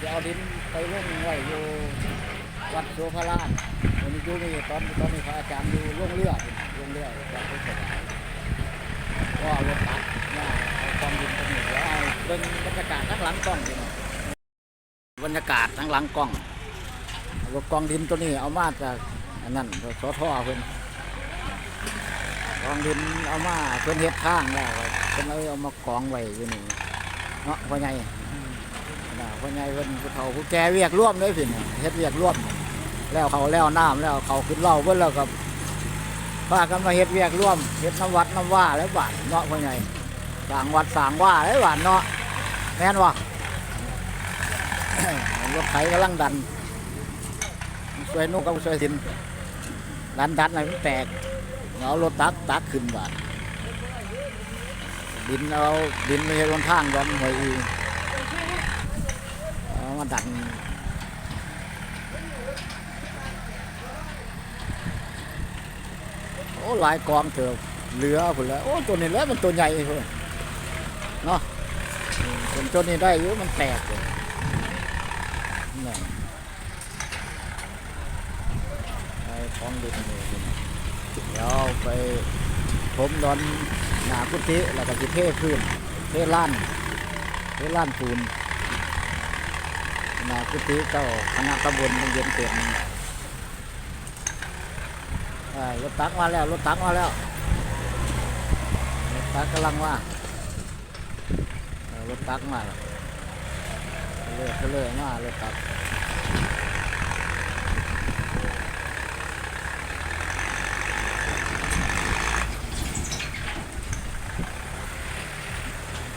จะเอาดินไปลงไว้อยู่วัดโสภารามวันนี้อยู่นี่ตอนตอนนี้พระอาจารย์อยู่ลงเรือลงเรือวัดคนสว่างก็เอารถตัดมาเอากองดินตรงนี้แล้วเอาเบิ่งบรรยากาศทั้งหลังกล้องพี่น้องบรรยากาศทั้งหลังกล้องรถกองดินตัวนี้เอามาจากอันนั้นสอท่อเพิ่นกองดินเอามาเพิ่นเฮ็ดทางแล้วเพิ่นเอาเอามากองไว้อยู่นี่เนาะพ่อใหญ่ พ่อใหญ่เพิ่นผู้เฒ่าผู้แก่เวียกร่วมเลยพี่เนี่ยเฮ็ดเวียกร่วม แล้วเขาแล้วน้ำแล้วเขาขึ้นเหล่าเพิ่นแล้วก็พากันมาเฮ็ดเวียกร่วมเฮ็ดน้ำวัดน้ำว่าแล้วบาดเนาะพ่อใหญ่สร้างวัดสร้างว่าแล้วบาดเนาะแม่นวะรถไถกำลังดันช่วยนุ่งกับช่วยสินดันดันอะไรมันแตกเอารถตักตักขึ้นบาดดินเอาดินไม่ใช่บนทางดันหวยอีเอา มาดันโอ้หลายกองเถอะเหลือพุ่นแล้วโอ้ตัวนี้แล้วมันตัวใหญ่พุ่นเนาะอืมตัวนี้ได้อยู่มันแตกเลยนี่ไอ้ของดิบนี่พุ่นเดี๋ยวไปผมดอนหนากุฏิแล้วก็จะเทพื้นเทล้านเทล้านปูน นากุฏิเจ้าคณะตำบลมันเย็นเต็มรถตักมาแล้ว รถตักมาแล้ว รถตักกำลังมารถตักมาเลื่อยเลื่อยมารถตัก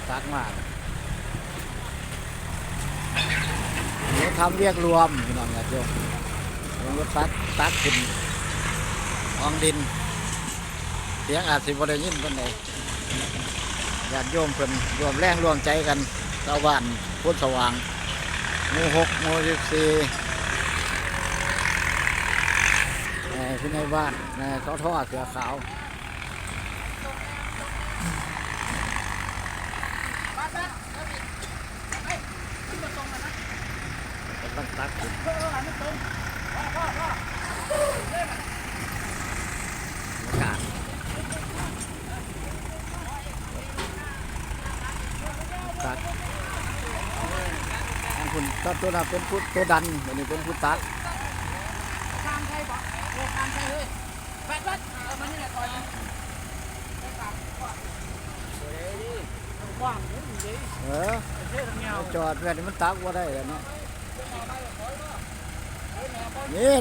ตักมา เดี๋ยวทำเรียกรวมพี่น้องญาติโยมลงรถตักตักขึ้นอองดิน เสียงอาจสิบได้ยินปานใดญาติโยมเพิ่นรวมแรงรวมใจกันชาวบ้านพุทธสว่างหมู่หกหมู่สิบสี่ในพี่ในบ้านในเขาท่อเสือขาว กำลังตักกาศตัดทางคุณตัดตัวนั้นเป็นพุทตัวดันอันนี้เป็นพุทตัดทางใช่ปะโอ้ทางใช่เฮ้ยแปดแปดเอามานี่แหละก่อนไปกลับก่อนกว้างเลยเออเท่ทางเงาจอดแบบนี้มันตักว่าได้แล้วเนาะ นี่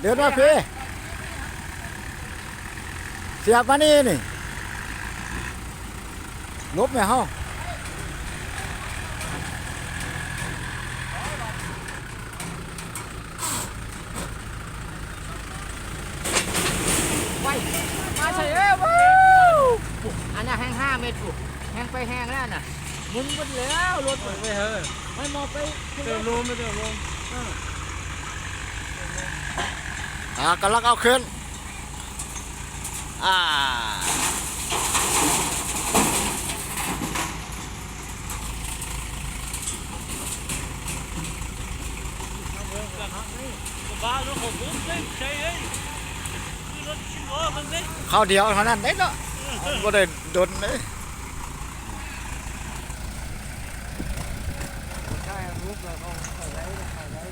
เดี๋ยวนะพี่เสียบมานี่นี่ลบไหมเฮาไปมาใช่เอ้ยวู้อันนี้แห้งห้าเมตรปุ๊แห้งไปแห้งแล้วน่ะมึนหมดแล้วรถไปเฮ้ยไม่มองไปเดี๋ยวลมไม่เดี๋ยวลม อ่ากำลังเอาขึ้น อ่า ข้าวเดียวเท่านั้นได้เนาะบ่ได้โดนเลย ใช่รูปแล้วเขาเขาไว้เขาไว้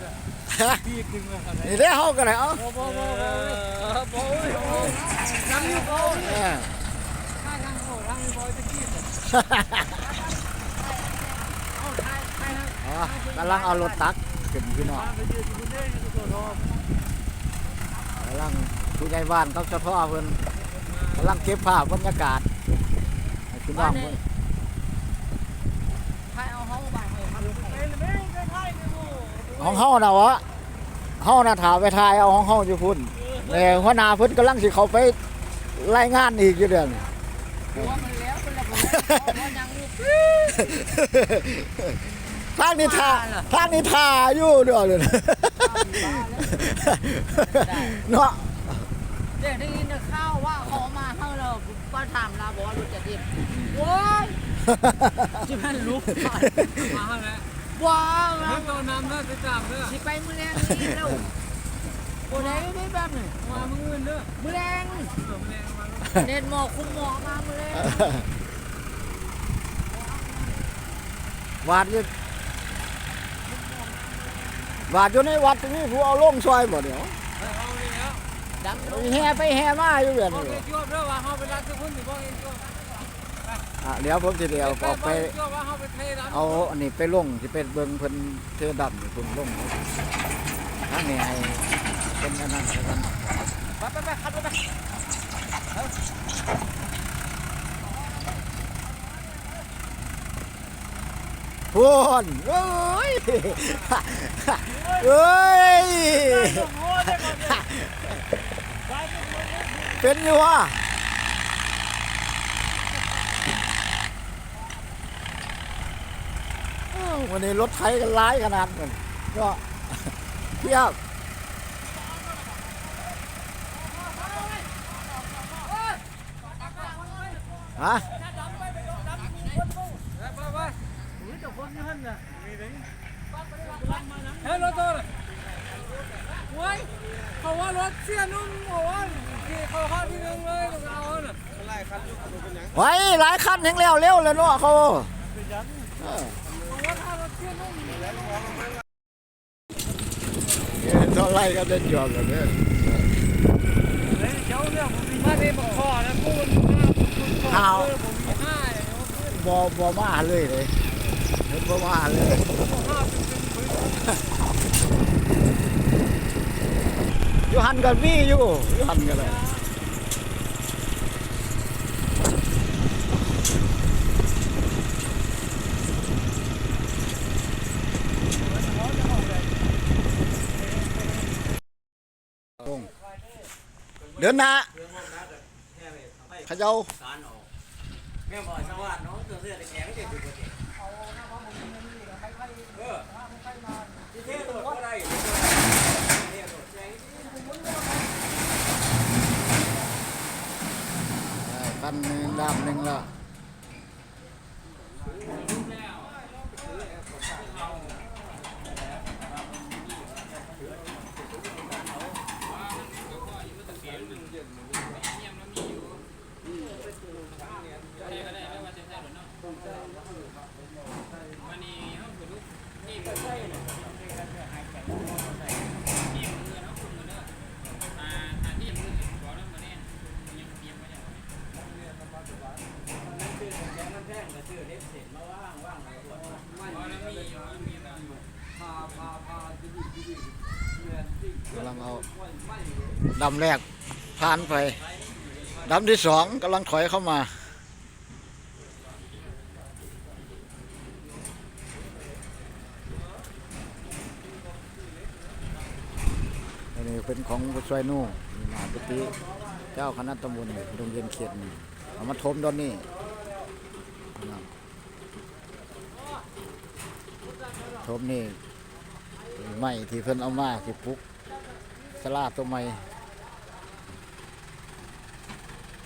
แล้วพี่ดึงเลยเขาไว้นี่ได้เฮาก็ได้เอาบ่บ่บ่บ่บ่โอ้ยทางนี้โอ้เออทางทางโอ้ทางนี้บอยตะกี้เอาทางทางอ๋อกำลังเอารถตักขึ้นพี่น้องไปยืนอยู่นี่อยู่ตัวทองกำลังผู้ใหญ่บ้านเขาจะท่อเพิ่นกำลังเก็บภาพบรรยากาศให้พี่น้องเพิ่นใครเอาห้องบ้านให้มาดูให้เป็นไม่ได้ใช่เลยโอ้ของเฮาน่ะวะ เฮาน่ะถามไปทายเอาของเฮาอยู่พุ่นแต่หัวหน้าเพิ่นกำลังสิเข้าไปรายงานอีกอยู่เดือนหัวมันแล้วเป็นระเบิดหัวยังลูกทางนี้ทาทางนี้ทาอยู่เด้อเลยเนาะเดี๋ยวได้ยินข่าวว่าเขามาเฮาแล้วก็ถามลาบอกว่ารถจะดิบโว้ยจิมันลุกก่อนมาแล้ว ว้าวเพิ่งโดนน้ำเด้อจะจับเด้อสิไปมื้อแรงนี่แล้วบ่ได้ไม่แบบนี้มามึงอื่นเด้อมื้อแรงเดี๋ยวแรงมาเด่นหมอคุมหมอมามื้อแรงวาดอยู่วาดอยู่ในวัดตรงนี้ผู้เอาลงซอยบ่เดี๋ยวเอาเลยแล้วดำลงแห่ไปแห่มาอยู่เวียนเอานี่ไปจวบเด้อ อะเดี๋ยวผมสิเดียวออกไป เอาอันนี้ไปลงสิเป็นเบิงเพิ่นเทดำนี่เพิ่นลงทางนี้ให้เป็นอันนั้นแล้วกันไปไปไปขัดไปไปพูนเอ้ยเอ้ยเป็นอยู่วะอ้า ววันนี้รถไถกันร้ายขนาดนั้นก็เทียบฮะไปไปอุ้ยเจ้าคนนี่หั่นน่ะเฮ้ยรถโตเลยโว้ยเขาว่ารถเสียนุ่มบอกว่าที่เขาเข้าที่นึงเลยเอาน่ะไว้หลายคันแห่งแล้วเร็วเลยเนาะเขา เออเขาว่าถ้ารถเสียนุ่มเท่าไรก็จะจบแล้วเนี่ยเฮ้ยเจ้าเนี่ยผมมีมาที่บอกคอนะกูมันมาผมมีห้าบอบอมาเลยเลยเห็นบอมาเลยห้าเป็นเป็นพื้นอยู่หันกันมีอยู่อยู่หันกันเลย เดินหน้าเขย่าแม่บอกสวัสดิ์น้องตัวเสื้อแดงไม่เด็ดดูกเออที่เท่ตัวก็ได้คันหนึ่งดำหนึ่งละ กำลังเอาดำแรกผ่านไปดำที่สองกำลังถอยเข้ามาอันนี้เป็นของผู้ช่วยนู่มีมหาปฏิเจ้าคณะตำบลโรงเรียนเขตนี่เอามาทมตอนนี้นะครับทมนี่ไม้ที่เพิ่นเอามาที่ปลุก สลาตัวใหม่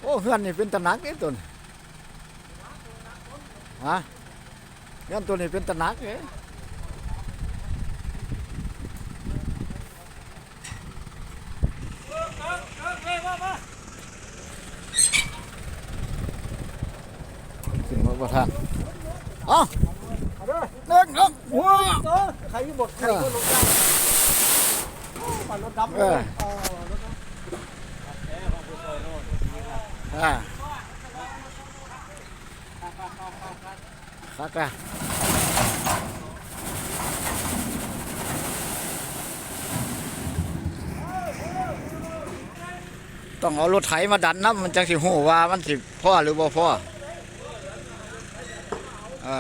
โอ้เฮือนนี่เป็นตำหนักเอ้ตัวฮะเฮือนตัวนี้เป็นตำหนักเอ้ขึ้นมาประทานเอ้าเด็กเนาะหัวใครบดใครก็ลงได้ รถดำเอออ่าคักอะต้องเอารถไถมาดันน้ำมันจังสิหูว่ามันสิพ่อหรือบ่พ่ออ่า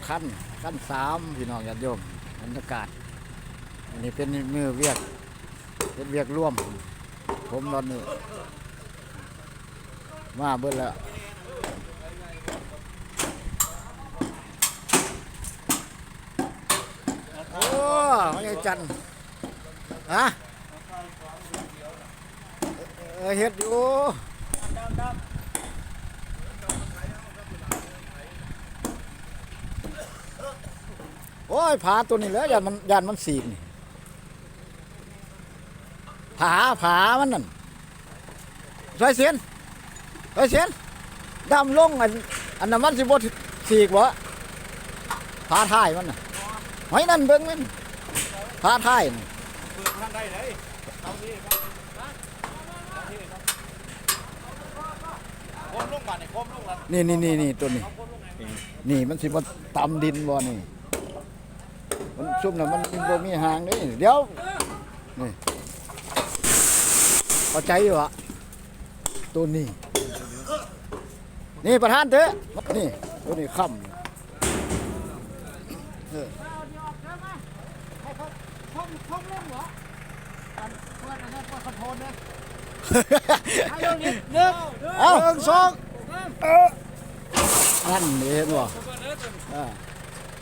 แล้วก็สองคันคันสามพี่น้องญาติโยมบรรยากาศ อันนี้เป็นมือเวียกเป็นเวียกร่วม ผมตอนนี้มาเบิดแล้วโอ้ไม่ใช่จันทร์ฮะเออเฮ็ดอยู่ ยผาตัวนี้แหล้วยันมันยันมันสีกนี่ผาผามันนั่นใส่เสียนใส่เสียนดำลงอันอันนั้นมันสิบดสีกบ่ผาท้ายมันน่ะไว้นั่นเบิ่งมันผาท้ายนี่เปิดท่านได้เลยเอานี่ครับโคมลงก่อนนี่โคมลงก่อนนี่นี่นี่นี่ตัวนี้ นี่มันสิบ่ตำดินบ่นี่ มันซุ่มน่ะมันบ่มีหางเด้เดี๋ยวนี่เข้าใจอยู่อะตัวนี้ นี่ประธานเถอะนี่ตัวนี้ค่ำเออให้เขาชมชมเรื่องเหรออัวเพื่อนอะไรเพื่อนคอนโทรลเลยหนึ่งเอาหนึ่งสองเออนั่นเห็นบ่อ่า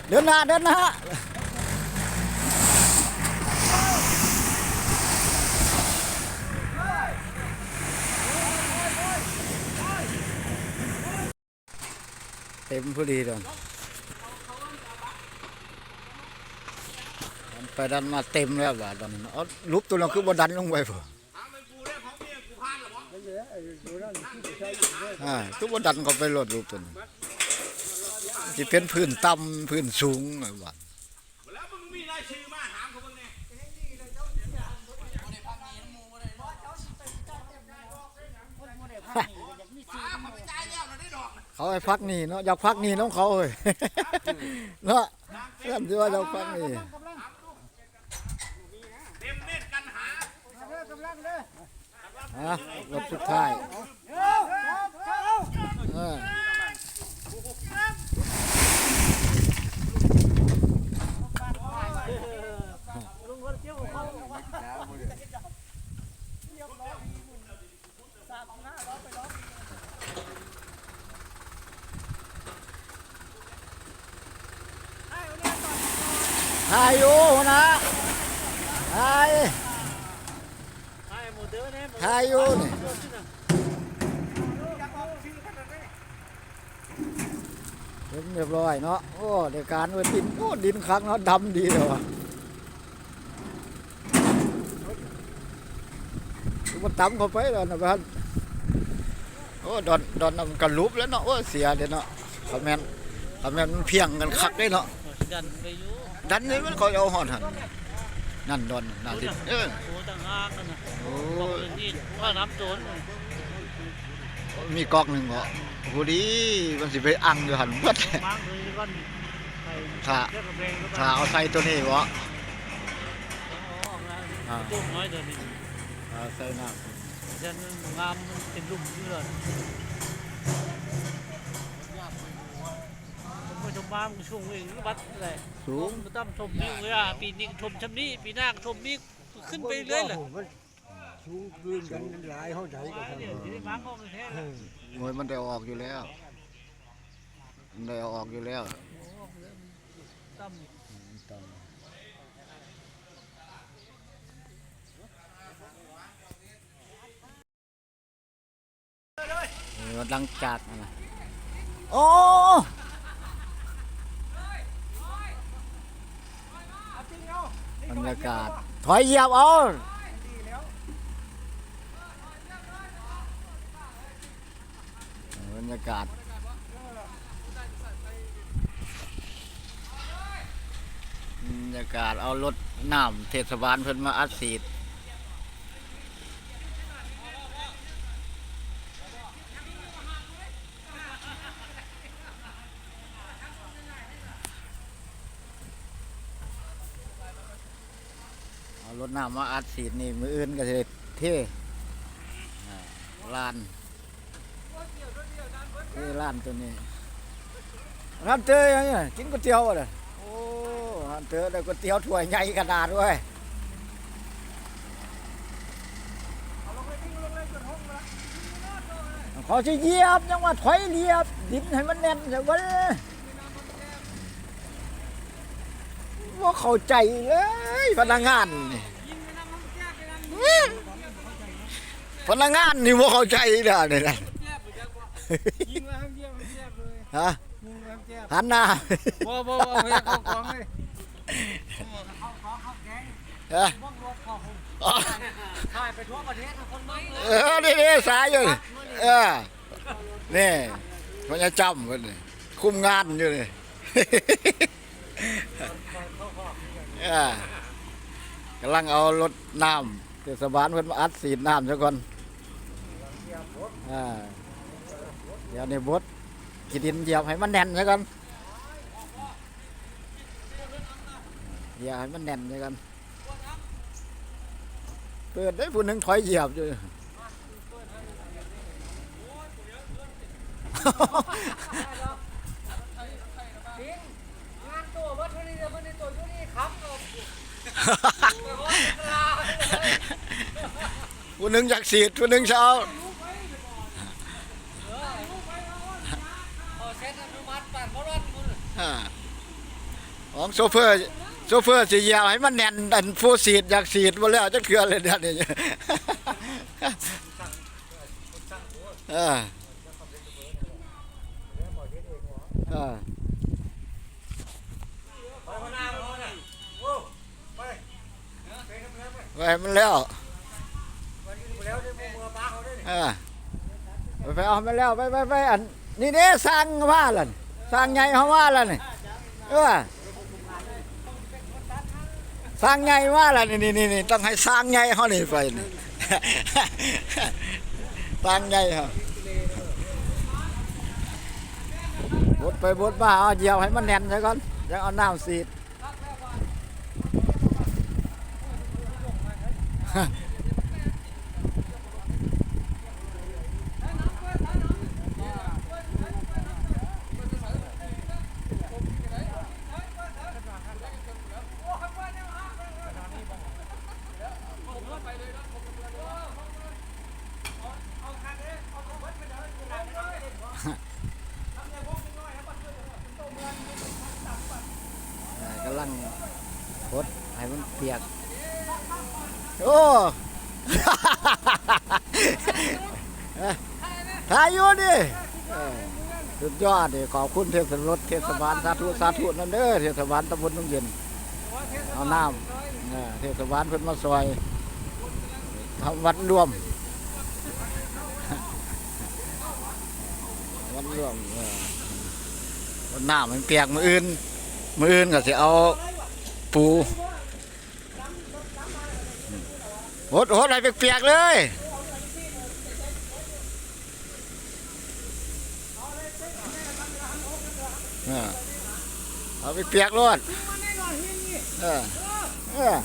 เดินหน้าเดินหน้า เต็มพอดีตอนไปดันมาเต็มแล้วว่ะตอนนี้เอลุบตัวเราคือบ่ดันลงไปพออ่าทุกวันดันเขาไปหลดรูปตัวนี้ที่เป็นพื้นต่ำพื้นสูงไอ้ว่า แล้วมึงมีรายชื่อมาถามเขาบ้างเนี่ย เขาไอ้พักหนี่เนาะอยากพักหนี่น้องเขาเอ้ยเนาะเรื่องที่ว่าอยากพักหนี่เต็มเน็ตกันหาฮะรถสุดท้าย เออทายอยู่นะทายทายอยู่นี่เรียบเรียบร้อยเนาะ โอ้เดี๋ยวการว่าดิน โอ้ ดินครั้งเนาะดำดีเลยวะมันตำเข้าไปแล้วนะบ้านโอ้ดอนดอนนกันลุบแล้วเนาะโอ้เสียเดี๋ยวเนาะคอมเมนต์คอมเมนต์มันเพียงกันคักได้เนาะดันไปอยู่ ดันนี่มันคอยเอาหอดหันนั่นดอนนั่นดิเออโอ้ต่างหากกันนะโอ้กเลยนี่ว่าน้ำโจรมีกอกหนึ่งเหรอโหดีมันสิไปอังอยู่หันเบิดเลยก้อนไปถ้าเจ้าเบงก็ถ้าเอาใส่ตัวนี้วะออกมาจุ่มน้อยเดี๋ยวนี้ใส่น้ยันงามมันเป็นลุ่มอยู่เล ไปชมบ้านช่วงเองวัดอะไรสูงตั้มชมนี่เวลาปีนี้ชมชำนี้ปีหน้าชมนี่ขึ้นไปเรื่อยเลยสูงขึ้นกันหลายห้องใหญ่ก็เดี๋ยวทำที่ได้มาก็แท้เลยมวยมันได้ออกอยู่แล้ว มันได้อออกอยู่แล้วตั้มเออหลังจากนะโอ้ บรรยากาศ ถอยเหยียบเอาบรรยากาศบรรยากาศเอารถน้ำเทศบาลเพิ่นมาอัดสีด รถน้ำมาอัดฉีดนี่มืออื่นก็จะเท่อ่าลานเท่ลานตัวนี้หันเตยยังไกินก๋วยเตี๋ยวอะเด้อโอ้หันเตยได้ก๋วยเตี๋ยวถ้วยใหญ่ขนาดด้วยเขาจะเยียบยังว่าถอยเหยียบ ดินให้มันแน่นอย่างว่าว่าเข้าใจเลย พนักงานนี่พนักงานนี่ว่าเข้าใจเด้อเนี่ยนะยิงมาทั้งเยี่ยมทั้งเยี่ยมเลยฮะยิงมาทั้งเยี่ยมหันหน้าบ่บ่บ่เฮ้ยเข้ากองเลยเอ้ยบ้องรถเข้าผมอ๋อถ่ายไปทั่วประเทศคนไม่เลยเออนี่นี่สายอยู่นี่เออนี่มันจะจำมันนี่คุมงานอยู่นี่เออ กำลังเอารถน้ำเทศบาลเพิ่นมาอัดสีดน้ำซะก่อนอ่าเดี๋ยวนี่บดกินดินเหยียบให้มันแน่นซะก่อนเหยียบให้มันแน่นซะก่อนเปิดได้ผู้หนึ่งถอยเหยียบอยู่ งานตัววัดที่นี่เดี๋ยวมันในตัวอยู่นี่ครับผม ผู้หนึ่งอยากสีดผู้หนึ่งเช้าเอาเซ็ตอนุมัติปั่นเพราะรถมึงอ่าของโซเฟอร์โซเฟอร์สีเหยียบให้มันแน่นอันผู้สีดอยากสีดมาแล้วจะเกลือเลยเดี๋ยวนี้เออเออ ไปพนาเขาน่ะโอ้ไปไปครับ ไปมันแล้วไปแล้วได้มือป้าเขาได้เออไปเอามันแล้วไปไปไปอันนี่เนี่สร้างว่าล่ะสร้างใหญ่เขาว่าล่ะนี่เออสร้างใหญ่ว่าล่ะนี่นี่นี่ต้องให้สร้างใหญ่เขานี่ไปนี่สร้างใหญ่เขาบดไปบดมาเอาเหยียวให้มันแน่นซะก่อนยังเอาน้ำสีด กำลังพดให้มันเปียก อ้ถ่ายอยู่ดิเออสุดยอดดิขอบคุณเทศรถเทศบาลสาธุสาธุนั่นเด้อเทศบาลตำบลนุ่งเย็น เอาน้ำเออเทศบาลเพิ่นมาซอยทำวัดรวม วัดรวมเออวันน้ำมันเปียกมืออื่นมืออื่นก็สิเอาปู โหดโหดอะไรเปียกๆเลยเอาไปเปียกรอดเออเออ